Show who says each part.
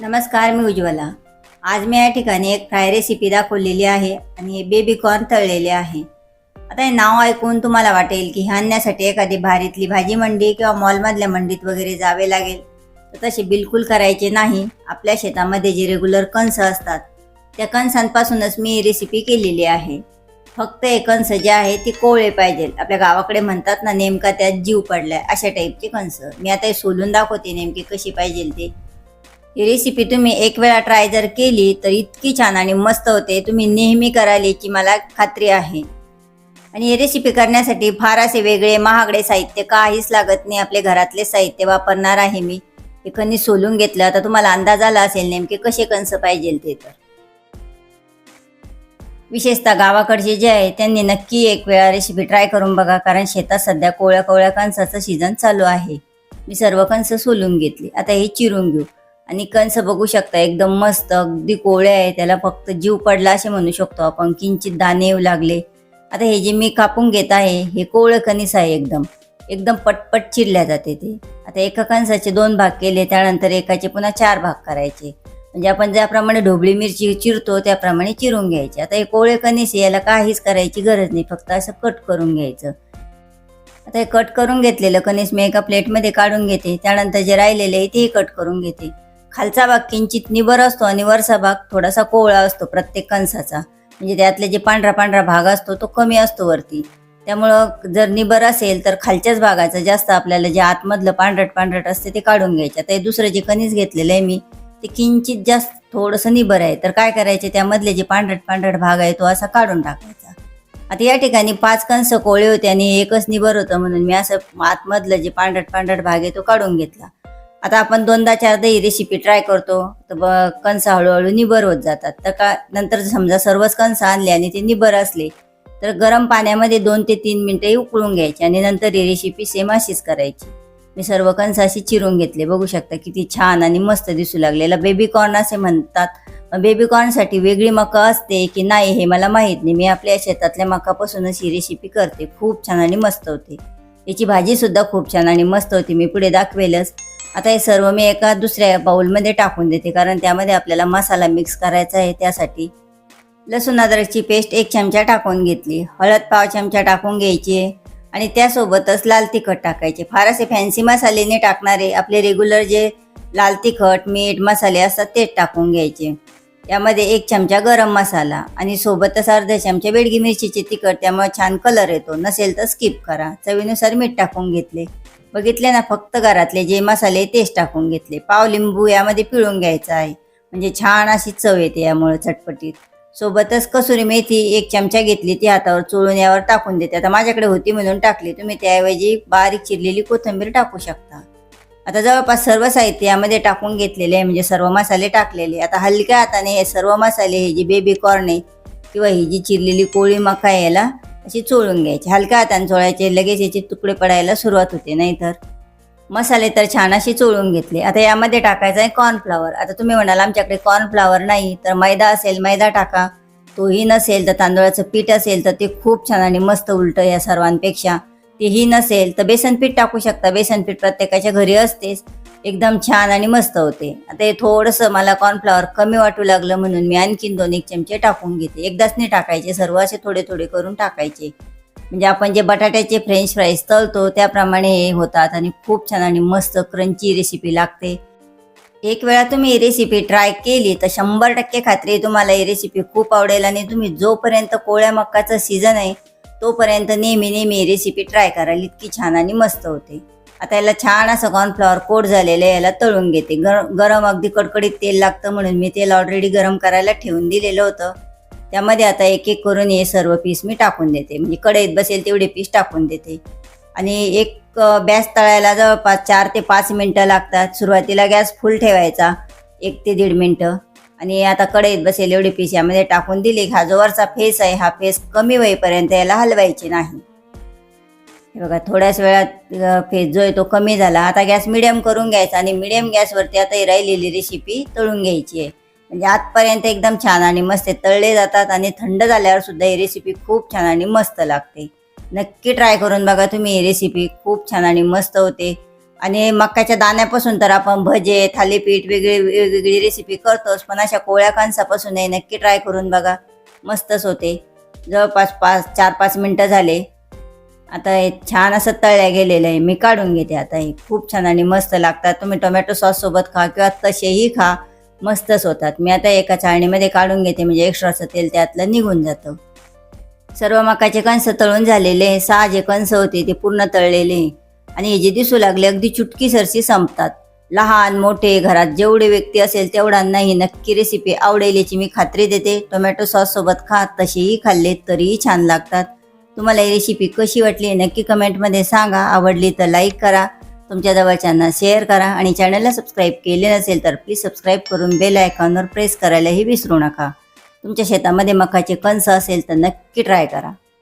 Speaker 1: नमस्कार मी उज्ज्वला. आज मी या ठिकाणी एक फ्राय रेसिपी दाखवलेली आहे आणि हे बेबी कॉर्न तळलेले आहे. आता हे नाव ऐकून तुम्हाला वाटेल की हे आणण्यासाठी एखादी भारीतली भाजी मंडी किंवा मॉलमधल्या मंडीत वगैरे जावे लागेल. तर तसे बिलकुल करायचे नाही. आपल्या शेतामध्ये जे रेग्युलर कणस असतात त्या कणसांपासूनच मी ही रेसिपी केलेली आहे. फक्त हे कणसं जे आहे ती कोवळे पाहिजे. आपल्या गावाकडे म्हणतात ना नेमका त्यात जीव पडलाय अशा टाईपची कणसं. मी आता हे सोलून दाखवते नेमकी कशी पाहिजे ते. ही रेसिपी तुम्ही एक वेळा ट्राय जर केली तर इतकी छान आणि मस्त होते. तुम्ही नेहमी कराल याची मला खात्री आहे. आणि ही रेसिपी करण्यासाठी फार असे वेगळे महागडे साहित्य काहीच लागत नाही. आपले घरातले साहित्य वापरणार आहे मी. हे कणी सोलून घेतलं आता तुम्हाला अंदाज आला असेल नेमके कसे कंस पाहिजे ते तर. विशेषतः गावाकडचे जे आहे त्यांनी नक्की एक वेळा रेसिपी ट्राय करून बघा. कारण शेतात सध्या कोवळ्या कोवळ्या कणसाचं सीझन चालू आहे. मी सर्व कणसं सोलून घेतली. आता हे चिरून घेऊ. आणि कंस बघू शकता एकदम मस्त अगदी कोवळे आहे त्याला फक्त जीव पडला असे म्हणू शकतो आपण. किंचित दाणे येऊ लागले. आता हे जे मी कापून घेत आहे हे कोवळं कणीस आहे एकदम. एकदम पटपट चिरल्या जाते ते. आता एका कणसाचे दोन भाग केले त्यानंतर एकाचे पुन्हा चार भाग करायचे. म्हणजे आपण ज्याप्रमाणे ढोबळी मिरची चिरतो त्याप्रमाणे चिरून घ्यायचे. आता हे कोवळे कणीस याला काहीच करायची गरज नाही फक्त असं कट करून घ्यायचं. आता हे कट करून घेतलेलं कणीस मी एका प्लेटमध्ये काढून घेते. त्यानंतर जे राहिलेले आहे तेही कट करून घेते. खालचा भाग किंचित निबर असतो आणि वरचा भाग थोडासा कोवळा असतो प्रत्येक कणसाचा म्हणजे त्यातले जे पांढरा पांढरा भाग असतो तो कमी असतो वरती. त्यामुळं जर निबर असेल तर खालच्याच भागाचं जास्त आपल्याला जे आतमधलं पांढरट पांढरट असते ते काढून घ्यायचं. आता हे दुसरं जे कणीस घेतलेलं आहे मी ते किंचित जास्त थोडंसं निबर आहे. तर काय करायचे त्यामधले जे पांढरट पांढरट भाग आहे तो असा काढून टाकायचा. आता या ठिकाणी पाच कंस कोळे होते आणि एकच निबर होतं म्हणून मी असं आतमधलं जे पांढरट पांढरट भाग आहे तो काढून घेतला. आता आपण दोनदा चारदा ही रेसिपी ट्राय करतो तर ब- कंस हळूहळू निबर होत जातात. तर का नंतर समजा सर्वच कंस आणले आणि ते निबर असले तर गरम पाण्यामध्ये दोन ते तीन मिनटंही उकळून घ्यायची आणि नंतर ही रेसिपी सेम अशीच करायची. मी सर्व कंस अशी चिरून घेतले. बघू शकता किती छान आणि मस्त दिसू लागलेला. बेबी कॉर्न असे म्हणतात. बेबी कॉर्नसाठी वेगळी मका असते की नाही हे मला माहीत नाही. मी आपल्या शेतातल्या मकापासूनच ही रेसिपी करते. खूप छान आणि मस्त होते. याची भाजीसुद्धा खूप छान आणि मस्त होती. मी पुढे दाखवेलच. आता हे सर्व मी एका दुसऱ्या बाऊलमध्ये टाकून देते कारण त्यामध्ये आपल्याला मसाला मिक्स करायचा आहे त्यासाठी. लसूण अद्रकची पेस्ट एक चमचा टाकून घेतली हळद पाव चमचा टाकून घ्यायची आणि त्यासोबतच लाल तिखट टाकायचे. फार असे फॅन्सी मसालेने टाकणारे आपले रेग्युलर जे लाल तिखट मीठ मसाले असतात तेच टाकून घ्यायचे. यामध्ये एक चमचा गरम मसाला आणि सोबतच अर्धा चमचा बेडगी मिरचीचे तिखट त्यामुळे छान कलर येतो. नसेल तर स्किप करा. चवीनुसार मीठ टाकून घेतले. बघितले ना फक्त घरातले जे मसाले तेच टाकून घेतले. पाव लिंबू यामध्ये पिळून घ्यायचा आहे. म्हणजे छान अशी चव येते यामुळे चटपटीत. सोबतच कसुरी मेथी एक चमचा घेतली ती हातावर चोळून यावर टाकून देते. आता माझ्याकडे होती म्हणून टाकली. तुम्ही त्याऐवजी बारीक चिरलेली कोथिंबीर टाकू शकता. आता जवळपास सर्व साहित्य यामध्ये टाकून घेतलेले आहे. म्हणजे सर्व मसाले टाकलेले आता हलक्या हाताने हे सर्व मसाले हे जी बेबी कॉर्न आहे किंवा ही जी चिरलेली कोळी मका आहे याला अशी चोळून घ्यायची. हलक्या हाताने चोळायचे लगेच याचे तुकडे पडायला सुरुवात होते नाहीतर. मसाले तर छान असे चोळून घेतले. आता यामध्ये टाकायचं आहे कॉर्नफ्लावर आता तुम्ही म्हणाल आमच्याकडे कॉर्नफ्लावर नाही तर मैदा असेल मैदा टाका. तोही नसेल तर तांदळाचं पीठ असेल तर ते खूप छान आणि मस्त उलटं या सर्वांपेक्षा. तेही नसेल तर बेसन पीठ टाकू शकता. बेसन पीठ प्रत्येकाच्या घरी असतेच. एकदम छान आणि मस्त होते. आता हे थोडंसं मला कॉर्नफ्लॉवर कमी वाटू लागलं म्हणून मी आणखीन दोन एक चमचे टाकून घेते. एकदाच नाही टाकायचे सर्व असे थोडे थोडे करून टाकायचे. म्हणजे आपण जे बटाट्याचे फ्रेंच फ्राईज तळतो त्याप्रमाणे हे होतात आणि खूप छान आणि मस्त क्रंची रेसिपी लागते. एक वेळा तुम्ही ही रेसिपी ट्राय केली तर शंभर टक्के खात्री तुम्हाला ही रेसिपी खूप आवडेल आणि तुम्ही जोपर्यंत कोळ्या मक्काचं सीझन आहे तोपर्यंत नेहमी नेहमी ही रेसिपी ट्राय कराल. इतकी छान आणि मस्त होते. आता याला छान असं कॉर्नफ्लॉवर कोट झालेलं आहे याला तळून घेते. गर गरम अगदी कडकडीत तेल लागतं म्हणून मी तेल ऑलरेडी गरम करायला ठेवून दिलेलं होतं. त्यामध्ये आता एक एक करून हे सर्व पीस मी टाकून देते. म्हणजे कढईत बसेल तेवढे पीस टाकून देते. आणि एक बॅस तळायला जवळपास चार ते पाच मिनटं लागतात. सुरुवातीला गॅस फुल ठेवायचा एक ते दीड मिनटं. आणि आता कढईत बसेल एवढे पीस यामध्ये टाकून दिले. हा जो वरचा फेस आहे हा फेस कमी होईपर्यंत याला हलवायचे नाही. हे बघा थोड्याच वेळात फेस जो आहे तो कमी झाला. आता गॅस मिडियम करून घ्यायचा आणि मिडियम गॅसवरती आता ही राहिलेली रेसिपी तळून घ्यायची आहे. म्हणजे आजपर्यंत एकदम छान आणि मस्त तळले जातात आणि थंड झाल्यावर सुद्धा ही रेसिपी खूप छान आणि मस्त लागते. नक्की ट्राय करून बघा तुम्ही ही रेसिपी खूप छान आणि मस्त होते. आणि मक्याच्या दाण्यापासून तर आपण भजे थालीपीठ वेगळी वेगवेगळी रेसिपी करतोच पण अशा कोळ्या कांसापासूनही नक्की ट्राय करून बघा. मस्तच होते. जवळपास पाच चार पाच मिनटं झाले. आता हे छान असं तळल्या गेलेलं आहे. मी काढून घेते आता हे. खूप छान आणि मस्त लागतात. तुम्ही टोमॅटो सॉस सोबत खा किंवा तसेही खा. मस्तच होतात. मी आता एका चाळणीमध्ये काढून घेते. म्हणजे एक्स्ट्राचं तेल त्यातलं निघून जातं. सर्व मकाचे कंस तळून झालेले सहा जे कंस होते ते पूर्ण तळलेले आणि हे जे दिसू लागले अगदी चुटकी सरशी संपतात. लहान मोठे घरात जेवढे व्यक्ती असेल तेवढ्यांना ही नक्की रेसिपी आवडेल याची मी खात्री देते. टोमॅटो सॉस सोबत खा. तसेही खाल्ले तरीही छान लागतात. तुम्हाला ही रेसिपी कशी वाटली नक्की कमेंटमध्ये सांगा. आवडली तर लाईक करा. तुमच्या जवळच्यांना शेअर करा. आणि चॅनलला सबस्क्राईब केले नसेल तर प्लीज सबस्क्राईब करून बेल आयकॉनवर प्रेस करायलाही विसरू नका. तुमच्या शेतामध्ये मकाचे कणसं असेल तर नक्की ट्राय करा.